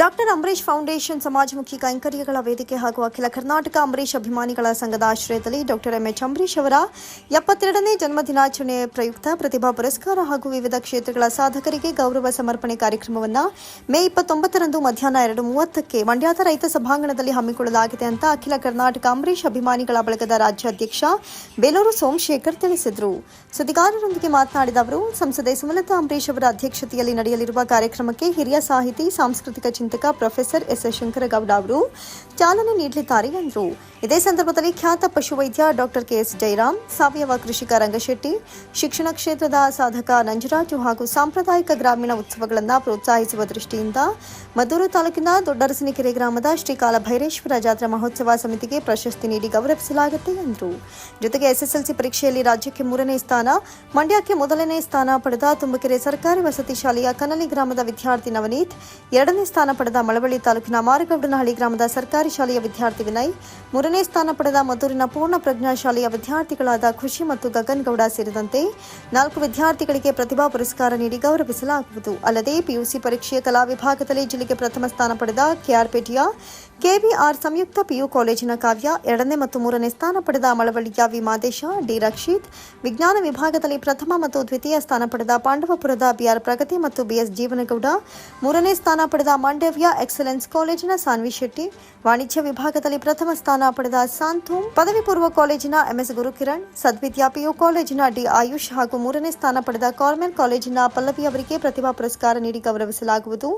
Doctor Ambareesh foundation ಸಮಾಜಮುಖಿ ಕೈಂಕರ್ಯಗಳ ವೇದಿಕೆ ಹಾಗೂ ಅಖಿಲ ಕರ್ನಾಟಕ ಅಂಬರೀಶ್ ಅಭಿಮಾನಿಗಳ ಸಂಘದ ಆಶ್ರಯದಲ್ಲಿ ಡಾಕ್ಟರ್ ಎಂಎಚ್ ಅಂಬರೀಶ್ ಅವರ ಎಪ್ಪತ್ತೆರಡನೇ ಜನ್ಮದಿನಾಚರಣೆ ಪ್ರಯುಕ್ತ ಪ್ರತಿಭಾ ಪುರಸ್ಕಾರ ಹಾಗೂ ವಿವಿಧ ಕ್ಷೇತ್ರಗಳ ಸಾಧಕರಿಗೆ ಗೌರವ ಸಮರ್ಪಣೆ ಕಾರ್ಯಕ್ರಮವನ್ನು ಮೇ ಇಪ್ಪತ್ತೊಂಬತ್ತರಂದು ಮಧ್ಯಾಹ್ನ ಎರಡು ಮೂವತ್ತಕ್ಕೆ ಮಂಡ್ಯದ ರೈತ ಸಭಾಂಗಣದಲ್ಲಿ ಹಮ್ಮಿಕೊಳ್ಳಲಾಗಿದೆ ಅಂತ ಅಖಿಲ ಕರ್ನಾಟಕ ಅಂಬರೀಶ್ ಅಭಿಮಾನಿಗಳ ಬಳಗದ ರಾಜ್ಯಾಧ್ಯಕ್ಷ ಬೇಲೂರು ಸೋಮಶೇಖರ್ ತಿಳಿಸಿದರು. ಸುದ್ದಿಗಾರರೊಂದಿಗೆ ಮಾತನಾಡಿದ ಅವರು, ಸಂಸದೆ ಸುಮಲತಾ ಅಂಬರೀಶ್ ಅವರ ಅಧ್ಯಕ್ಷತೆಯಲ್ಲಿ ನಡೆಯಲಿರುವ ಕಾರ್ಯಕ್ರಮಕ್ಕೆ ಹಿರಿಯ ಸಾಹಿತಿ, ಸಾಂಸ್ಕೃತಿಕ ಚಿಂತಕ ಪ್ರೊಫೆಸರ್ ಎಸ್ ಶಂಕರಗೌಡ ಅವರು ಚಾಲನೆ ನೀಡಲಿದ್ದಾರೆ ಎಂದರು. ಇದೇ ಸಂದರ್ಭದಲ್ಲಿ ಖ್ಯಾತ ಪಶುವೈದ್ಯ ಡಾಕ್ಟರ್ ಕೆಎಸ್ ಜಯರಾಮ್ ಸಾವಯವ ಕೃಷಿಕ ರಂಗಶೆಟ್ಟಿ, ಶಿಕ್ಷಣ ಕ್ಷೇತ್ರದ ಸಾಧಕ ನಂಜರಾಜು ಹಾಗೂ ಸಾಂಪ್ರದಾಯಿಕ ಗ್ರಾಮೀಣ ಉತ್ಸವಗಳನ್ನು ಪ್ರೋತ್ಸಾಹಿಸುವ ದೃಷ್ಟಿಯಿಂದ ಮದ್ದೂರು ತಾಲೂಕಿನ ದೊಡ್ಡರಸಿನಕೆರೆ ಗ್ರಾಮದ ಶ್ರೀಕಾಲ ಭೈರೇಶ್ವರ ಜಾತ್ರಾ ಮಹೋತ್ಸವ ಸಮಿತಿಗೆ ಪ್ರಶಸ್ತಿ ನೀಡಿ ಗೌರವಿಸಲಾಗುತ್ತೆ ಎಂದರು. ಜೊತೆಗೆ ಎಸ್ಎಸ್ಎಲ್ಸಿ ಪರೀಕ್ಷೆಯಲ್ಲಿ ರಾಜ್ಯಕ್ಕೆ ಮೂರನೇ ಸ್ಥಾನ, ಮಂಡ್ಯಕ್ಕೆ ಮೊದಲನೇ ಸ್ಥಾನ ಪಡೆದ ತುಮಕೆರೆ ಸರ್ಕಾರಿ ವಸತಿ ಶಾಲೆಯ ಕನಲಿ ಗ್ರಾಮದ ವಿದ್ಯಾರ್ಥಿ ನವನೀತ್, ಎರಡನೇ ಸ್ಥಾನ ಪಡೆದ ಮಳವಳ್ಳಿ ತಾಲೂಕಿನ ಮಾರಗೌಡನಹಳ್ಳಿ ಗ್ರಾಮದ ಸರ್ಕಾರಿ ಶಾಲೆಯ ವಿದ್ಯಾರ್ಥಿ ವಿನಯ್ ಮೂರನೇ ಸ್ಥಾನ ಪಡೆದ ಮಧುರಿನ ಪೂರ್ಣ ಪ್ರಜ್ಞಾ ಶಾಲೆಯ ವಿದ್ಯಾರ್ಥಿಗಳಾದ ಖುಷಿ ಮತ್ತು ಗಗನ್ ಗೌಡ ಸೇರಿದಂತೆ ನಾಲ್ಕು ವಿದ್ಯಾರ್ಥಿಗಳಿಗೆ ಪ್ರತಿಭಾ ಪುರಸ್ಕಾರ ನೀಡಿ ಗೌರವಿಸಲಾಗುವುದು. ಅಲ್ಲದೆ ಪಿಯುಸಿ ಪರೀಕ್ಷೆಯ ಕಲಾ ವಿಭಾಗದಲ್ಲಿ ಜಿಲ್ಲೆಗೆ ಪ್ರಥಮ ಸ್ಥಾನ ಪಡೆದ ಕೆಆರ್ಪೇಟೆಯ ಕೆವಿಆರ್ ಸಂಯುಕ್ತ ಪಿಯು ಕಾಲೇಜಿನ ಕಾವ್ಯ ಎರಡನೇ ಮತ್ತು ಮೂರನೇ ಸ್ಥಾನ ಪಡೆದ ಮಳವಳ್ಳಿಯ ವಿಮಾದೇಶ ಡಿ ರಕ್ಷಿತ್. ವಿಜ್ಞಾನ ವಿಭಾಗದಲ್ಲಿ ಪ್ರಥಮ ಮತ್ತು ದ್ವಿತೀಯ ಸ್ಥಾನ ಪಡೆದ ಪಾಂಡವಪುರದ ಬಿಆರ್ ಪ್ರಗತಿ ಮತ್ತು ಬಿಎಸ್ ಜೀವನಗೌಡ. ಮೂರನೇ ಸ್ಥಾನ ಪಡೆದ ಮಾಂಡವ್ಯ ಎಕ್ಸಲೆನ್ಸ್ ಕಾಲೇಜಿನ ಸಾನ್ವಿ ಶೆಟ್ಟಿ. ವಾಣಿಜ್ಯ ವಿಭಾಗದಲ್ಲಿ ಪ್ರಥಮ ಸ್ಥಾನ ಪಡೆದ ಸಾಂತು ಪದವಿ ಪೂರ್ವ ಕಾಲೇಜಿನ ಎಂಎಸ್ ಗುರುಕಿರಣ್. ಸದ್ವಿದ್ಯಾ ಪಿಯು ಕಾಲೇಜಿನ ಡಿ ಆಯುಷ್ ಹಾಗೂ ಮೂರನೇ ಸ್ಥಾನ ಪಡೆದ ಕಾರ್ಮೆಲ್ ಕಾಲೇಜಿನ ಪಲ್ಲವಿ ಅವರಿಗೆ ಪ್ರತಿಭಾ ಪುರಸ್ಕಾರ ನೀಡಿ ಗೌರವಿಸಲಾಗುವುದು.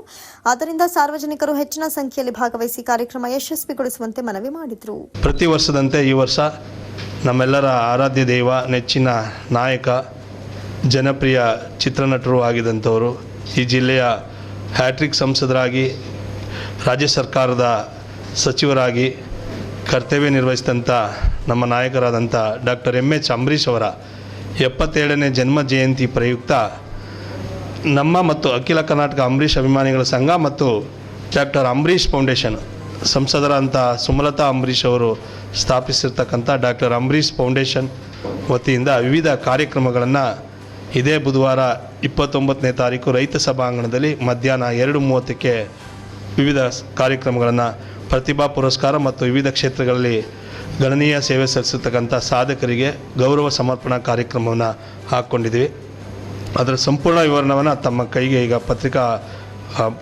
ಆದ್ದರಿಂದ ಸಾರ್ವಜನಿಕರು ಹೆಚ್ಚಿನ ಸಂಖ್ಯೆಯಲ್ಲಿ ಭಾಗವಹಿಸಿ ಕಾರ್ಯಕ್ರಮ ಯಶಸ್ವಿಗೊಳಿಸುವಂತೆ ಮನವಿ ಮಾಡಿದರು. ಪ್ರತಿ ವರ್ಷದಂತೆ ಈ ವರ್ಷ ನಮ್ಮೆಲ್ಲರ ಆರಾಧ್ಯ ದೈವ, ನೆಚ್ಚಿನ ನಾಯಕ, ಜನಪ್ರಿಯ ಚಿತ್ರನಟರು ಆಗಿದಂಥವರು, ಈ ಜಿಲ್ಲೆಯ ಹ್ಯಾಟ್ರಿಕ್ ಸಂಸದರಾಗಿ, ರಾಜ್ಯ ಸರ್ಕಾರದ ಸಚಿವರಾಗಿ, ಕರ್ತವ್ಯ ನಿರ್ವಹಿಸಿದಂಥ ನಮ್ಮ ನಾಯಕರಾದಂಥ ಡಾಕ್ಟರ್ ಎಂ ಎಚ್ ಅಂಬರೀಷ್ ಅವರ ಎಪ್ಪತ್ತೇಳನೇ ಜನ್ಮ ಜಯಂತಿ ಪ್ರಯುಕ್ತ ನಮ್ಮ ಮತ್ತು ಅಖಿಲ ಕರ್ನಾಟಕ ಅಂಬರೀಷ್ ಅಭಿಮಾನಿಗಳ ಸಂಘ ಮತ್ತು ಡಾಕ್ಟರ್ ಅಂಬರೀಷ್ ಫೌಂಡೇಶನ್ ಸಂಸದರಂಥ ಸುಮಲತಾ ಅಂಬರೀಷ್ ಅವರು ಸ್ಥಾಪಿಸಿರ್ತಕ್ಕಂಥ ಡಾಕ್ಟರ್ ಅಂಬರೀಷ್ ಫೌಂಡೇಶನ್ ವತಿಯಿಂದ ವಿವಿಧ ಕಾರ್ಯಕ್ರಮಗಳನ್ನು ಇದೇ ಬುಧವಾರ ಇಪ್ಪತ್ತೊಂಬತ್ತನೇ ತಾರೀಕು ರೈತ ಸಭಾಂಗಣದಲ್ಲಿ ಮಧ್ಯಾಹ್ನ ಎರಡು ಮೂವತ್ತಕ್ಕೆ ವಿವಿಧ ಕಾರ್ಯಕ್ರಮಗಳನ್ನು ಪ್ರತಿಭಾ ಪುರಸ್ಕಾರ ಮತ್ತು ವಿವಿಧ ಕ್ಷೇತ್ರಗಳಲ್ಲಿ ಗಣನೀಯ ಸೇವೆ ಸಲ್ಲಿಸಿರ್ತಕ್ಕಂಥ ಸಾಧಕರಿಗೆ ಗೌರವ ಸಮರ್ಪಣಾ ಕಾರ್ಯಕ್ರಮವನ್ನು ಹಾಕ್ಕೊಂಡಿದ್ದೀವಿ. ಅದರ ಸಂಪೂರ್ಣ ವಿವರಣವನ್ನು ತಮ್ಮ ಕೈಗೆ ಈಗ ಪತ್ರಿಕಾ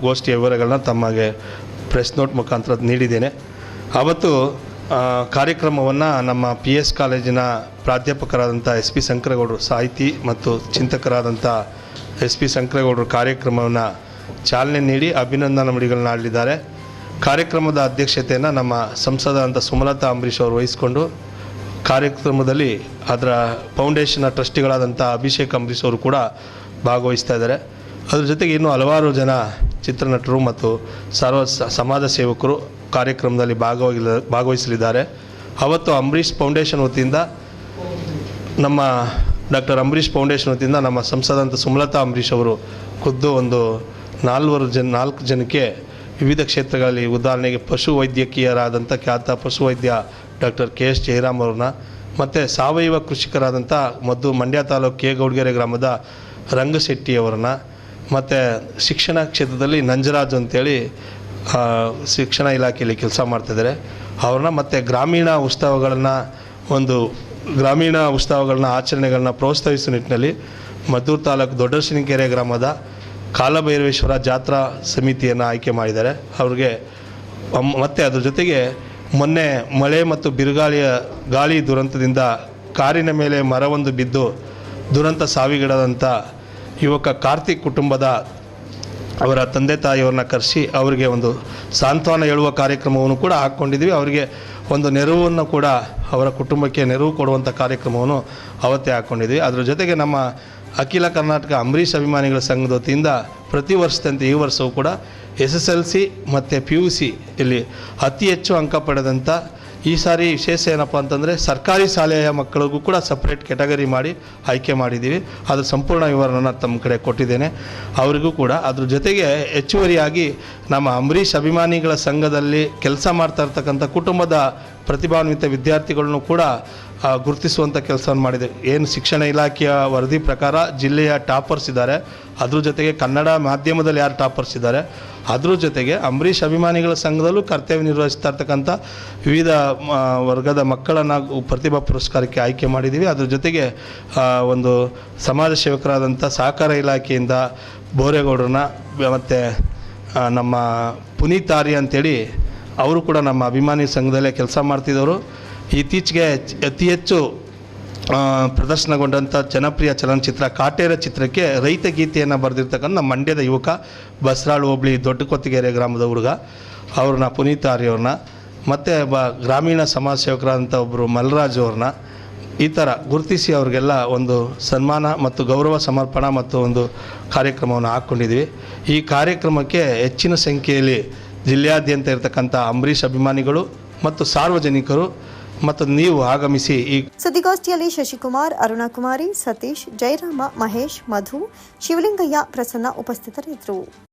ಗೋಷ್ಠಿಯ ವಿವರಗಳನ್ನ ತಮಗೆ ಪ್ರೆಸ್ ನೋಟ್ ಮುಖಾಂತರ ನೀಡಿದ್ದೇನೆ. ಅವತ್ತು ಕಾರ್ಯಕ್ರಮವನ್ನು ನಮ್ಮ ಪಿ ಎಸ್ ಕಾಲೇಜಿನ ಪ್ರಾಧ್ಯಾಪಕರಾದಂಥ ಎಸ್ ಪಿ ಶಂಕರಗೌಡರು ಸಾಹಿತಿ ಮತ್ತು ಚಿಂತಕರಾದಂಥ ಎಸ್ ಪಿ ಶಂಕರಗೌಡರು ಕಾರ್ಯಕ್ರಮವನ್ನು ಚಾಲನೆ ನೀಡಿ ಅಭಿನಂದನಾ ನುಡಿಗಳನ್ನ ಆಡಲಿದ್ದಾರೆ. ಕಾರ್ಯಕ್ರಮದ ಅಧ್ಯಕ್ಷತೆಯನ್ನು ನಮ್ಮ ಸಂಸದರಂಥ ಸುಮಲತಾ ಅಂಬರೀಷ್ ಅವರು ವಹಿಸಿಕೊಂಡು, ಕಾರ್ಯಕ್ರಮದಲ್ಲಿ ಅದರ ಫೌಂಡೇಶನ್ನ ಟ್ರಸ್ಟಿಗಳಾದಂಥ ಅಭಿಷೇಕ್ ಅಂಬರೀಷ್ ಅವರು ಕೂಡ ಭಾಗವಹಿಸ್ತಾ ಇದ್ದಾರೆ. ಅದ್ರ ಜೊತೆಗೆ ಇನ್ನೂ ಹಲವಾರು ಜನ ಚಿತ್ರನಟರು ಮತ್ತು ಸರ್ವ ಸಮಾಜ ಸೇವಕರು ಕಾರ್ಯಕ್ರಮದಲ್ಲಿ ಭಾಗವಾಗಿ ಭಾಗವಹಿಸಲಿದ್ದಾರೆ. ಅವತ್ತು ಅಂಬರೀಷ್ ಫೌಂಡೇಶನ್ ವತಿಯಿಂದ ನಮ್ಮ ಡಾಕ್ಟರ್ ಅಂಬರೀಷ್ ಫೌಂಡೇಶನ್ ವತಿಯಿಂದ ನಮ್ಮ ಸಂಸದಂತ ಸುಮಲತಾ ಅಂಬರೀಷ್ ಅವರು ಖುದ್ದು ಒಂದು ನಾಲ್ವರು ಜನ, ನಾಲ್ಕು ಜನಕ್ಕೆ ವಿವಿಧ ಕ್ಷೇತ್ರಗಳಲ್ಲಿ ಉದಾಹರಣೆಗೆ ಪಶು ವೈದ್ಯಕೀಯರಾದಂಥ ಖ್ಯಾತ ಪಶುವೈದ್ಯ ಡಾಕ್ಟರ್ ಕೆ ಎಸ್ ಜಯರಾಮ್ ಅವ್ರನ್ನ, ಮತ್ತು ಸಾವಯವ ಕೃಷಿಕರಾದಂಥ ಮದ್ದು ಮಂಡ್ಯ ತಾಲೂಕು ಕೆ ಗೌಡ್ಗೆರೆ ಗ್ರಾಮದ ರಂಗಶೆಟ್ಟಿ ಅವರನ್ನ ಮತ್ತು ಶಿಕ್ಷಣ ಕ್ಷೇತ್ರದಲ್ಲಿ ನಂಜರಾಜ್ ಅಂತೇಳಿ ಶಿಕ್ಷಣ ಇಲಾಖೆಯಲ್ಲಿ ಕೆಲಸ ಮಾಡ್ತಿದ್ದಾರೆ. ಅವ್ರನ್ನ ಮತ್ತು ಗ್ರಾಮೀಣ ಉತ್ಸವಗಳನ್ನು, ಒಂದು ಗ್ರಾಮೀಣ ಉತ್ಸವಗಳನ್ನ, ಆಚರಣೆಗಳನ್ನ ಪ್ರೋತ್ಸಾಹಿಸುವ ನಿಟ್ಟಿನಲ್ಲಿ ಮದ್ದೂರು ತಾಲೂಕು ದೊಡ್ಡಶಿನಕೆರೆ ಗ್ರಾಮದ ಕಾಲಭೈರವೇಶ್ವರ ಜಾತ್ರಾ ಸಮಿತಿಯನ್ನು ಆಯ್ಕೆ ಮಾಡಿದ್ದಾರೆ. ಅವ್ರಿಗೆ ಮತ್ತು ಅದ್ರ ಜೊತೆಗೆ ಮೊನ್ನೆ ಮಳೆ ಮತ್ತು ಬಿರುಗಾಳಿಯ ಗಾಳಿ ದುರಂತದಿಂದ ಕಾರಿನ ಮೇಲೆ ಮರವೊಂದು ಬಿದ್ದು ದುರಂತ ಸಾವಿಗೀಡಾದಂಥ ಯುವಕ ಕಾರ್ತಿಕ್ ಕುಟುಂಬದ ಅವರ ತಂದೆ ತಾಯಿಯವ್ರನ್ನ ಕರೆಸಿ ಅವರಿಗೆ ಒಂದು ಸಾಂತ್ವನ ಹೇಳುವ ಕಾರ್ಯಕ್ರಮವನ್ನು ಕೂಡ ಹಾಕ್ಕೊಂಡಿದ್ವಿ ಅವರಿಗೆ ಒಂದು ನೆರವನ್ನು ಕೂಡ ಅವರ ಕುಟುಂಬಕ್ಕೆ ನೆರವು ಕೊಡುವಂಥ ಕಾರ್ಯಕ್ರಮವನ್ನು ಅವತ್ತೇ ಹಾಕ್ಕೊಂಡಿದ್ವಿ ಅದರ ಜೊತೆಗೆ ನಮ್ಮ ಅಖಿಲ ಕರ್ನಾಟಕ ಅಂಬರೀಷ್ ಅಭಿಮಾನಿಗಳ ಸಂಘದ ವತಿಯಿಂದ ಪ್ರತಿ ವರ್ಷದಂತೆ ಈ ವರ್ಷವೂ ಕೂಡ ಎಸ್ ಎಸ್ ಎಲ್ ಸಿ ಮತ್ತು ಪಿ ಯು ಸಿ ಇಲ್ಲಿ ಅತಿ ಹೆಚ್ಚು ಅಂಕ ಪಡೆದಂಥ ಈ ಸಾರಿ ವಿಶೇಷ ಏನಪ್ಪ ಅಂತಂದರೆ ಸರ್ಕಾರಿ ಶಾಲೆಯ ಮಕ್ಕಳಿಗೂ ಕೂಡ ಸಪ್ರೇಟ್ ಕೆಟಗರಿ ಮಾಡಿ ಆಯ್ಕೆ ಮಾಡಿದ್ದೀವಿ ಅದರ ಸಂಪೂರ್ಣ ವಿವರನ ತಮ್ಮ ಕಡೆ ಕೊಟ್ಟಿದ್ದೇನೆ. ಅವರಿಗೂ ಕೂಡ ಅದ್ರ ಜೊತೆಗೆ ಹೆಚ್ಚುವರಿಯಾಗಿ ನಮ್ಮ ಅಂಬರೀಷ್ ಅಭಿಮಾನಿಗಳ ಸಂಘದಲ್ಲಿ ಕೆಲಸ ಮಾಡ್ತಾ ಇರ್ತಕ್ಕಂಥ ಕುಟುಂಬದ ಪ್ರತಿಭಾನ್ವಿತ ವಿದ್ಯಾರ್ಥಿಗಳನ್ನು ಕೂಡ ಗುರುತಿಸುವಂಥ ಕೆಲಸವನ್ನು ಮಾಡಿದೆ. ಏನು ಶಿಕ್ಷಣ ಇಲಾಖೆಯ ವರದಿ ಪ್ರಕಾರ ಜಿಲ್ಲೆಯ ಟಾಪರ್ಸ್ ಇದ್ದಾರೆ. ಅದ್ರ ಜೊತೆಗೆ ಕನ್ನಡ ಮಾಧ್ಯಮದಲ್ಲಿ ಯಾರು ಟಾಪರ್ಸ್ ಇದ್ದಾರೆ. ಅದ್ರ ಜೊತೆಗೆ ಅಂಬರೀಷ್ ಅಭಿಮಾನಿಗಳ ಸಂಘದಲ್ಲೂ ಕರ್ತವ್ಯ ನಿರ್ವಹಿಸ್ತಾ ಇರ್ತಕ್ಕಂಥ ವಿವಿಧ ವರ್ಗದ ಮಕ್ಕಳನ್ನು ಪ್ರತಿಭಾ ಪುರಸ್ಕಾರಕ್ಕೆ ಆಯ್ಕೆ ಮಾಡಿದ್ದೀವಿ ಅದ್ರ ಜೊತೆಗೆ ಒಂದು ಸಮಾಜ ಸೇವಕರಾದಂಥ ಸಹಕಾರ ಇಲಾಖೆಯಿಂದ ಬೋರೇಗೌಡರನ್ನ, ಮತ್ತು ನಮ್ಮ ಪುನೀತ್ ಆರಿ ಅಂತೇಳಿ ಅವರು ಕೂಡ ನಮ್ಮ ಅಭಿಮಾನಿ ಸಂಘದಲ್ಲೇ ಕೆಲಸ ಮಾಡ್ತಿದ್ದವರು. ಇತ್ತೀಚೆಗೆ ಅತಿ ಹೆಚ್ಚು ಪ್ರದರ್ಶನಗೊಂಡಂಥ ಜನಪ್ರಿಯ ಚಲನಚಿತ್ರ ಕಾಟೇರ ಚಿತ್ರಕ್ಕೆ ರೈತ ಗೀತೆಯನ್ನು ಬರೆದಿರ್ತಕ್ಕಂಥ ಮಂಡ್ಯದ ಯುವಕ ಬಸರಾಳು ಹೋಬಳಿ ದೊಡ್ಡ ಕೊತ್ತಿಗೆರೆ ಗ್ರಾಮದ ಹುಡುಗ. ಅವ್ರನ್ನ ಪುನೀತ್ ಆರ್ಯವ್ರನ್ನ ಮತ್ತು ಬ ಗ್ರಾಮೀಣ ಸಮಾಜ ಸೇವಕರಾದಂಥ ಒಬ್ಬರು ಮಲ್ರಾಜ್ ಅವ್ರನ್ನ, ಈ ಥರ ಗುರುತಿಸಿ ಅವ್ರಿಗೆಲ್ಲ ಒಂದು ಸನ್ಮಾನ ಮತ್ತು ಗೌರವ ಸಮರ್ಪಣಾ ಮತ್ತು ಒಂದು ಕಾರ್ಯಕ್ರಮವನ್ನು ಹಾಕ್ಕೊಂಡಿದ್ವಿ. ಈ ಕಾರ್ಯಕ್ರಮಕ್ಕೆ ಹೆಚ್ಚಿನ ಸಂಖ್ಯೆಯಲ್ಲಿ ಜಿಲ್ಲೆಯಾದ್ಯಂತ ಇರತಕ್ಕಂಥ ಅಂಬರೀಷ್ ಅಭಿಮಾನಿಗಳು ಮತ್ತು ಸಾರ್ವಜನಿಕರು ಮತ್ತು ನೀವು ಆಗಮಿಸಿ ಈ ಸುದ್ದಿಗೋಷ್ಠಿಯಲ್ಲಿ ಶಶಿಕುಮಾರ್, ಅರುಣಕುಮಾರಿ, ಸತೀಶ್, ಜಯರಾಮ, ಮಹೇಶ್, ಮಧು, ಶಿವಲಿಂಗಯ್ಯ ಪ್ರಸನ್ನ ಉಪಸ್ಥಿತರಿದ್ದರು.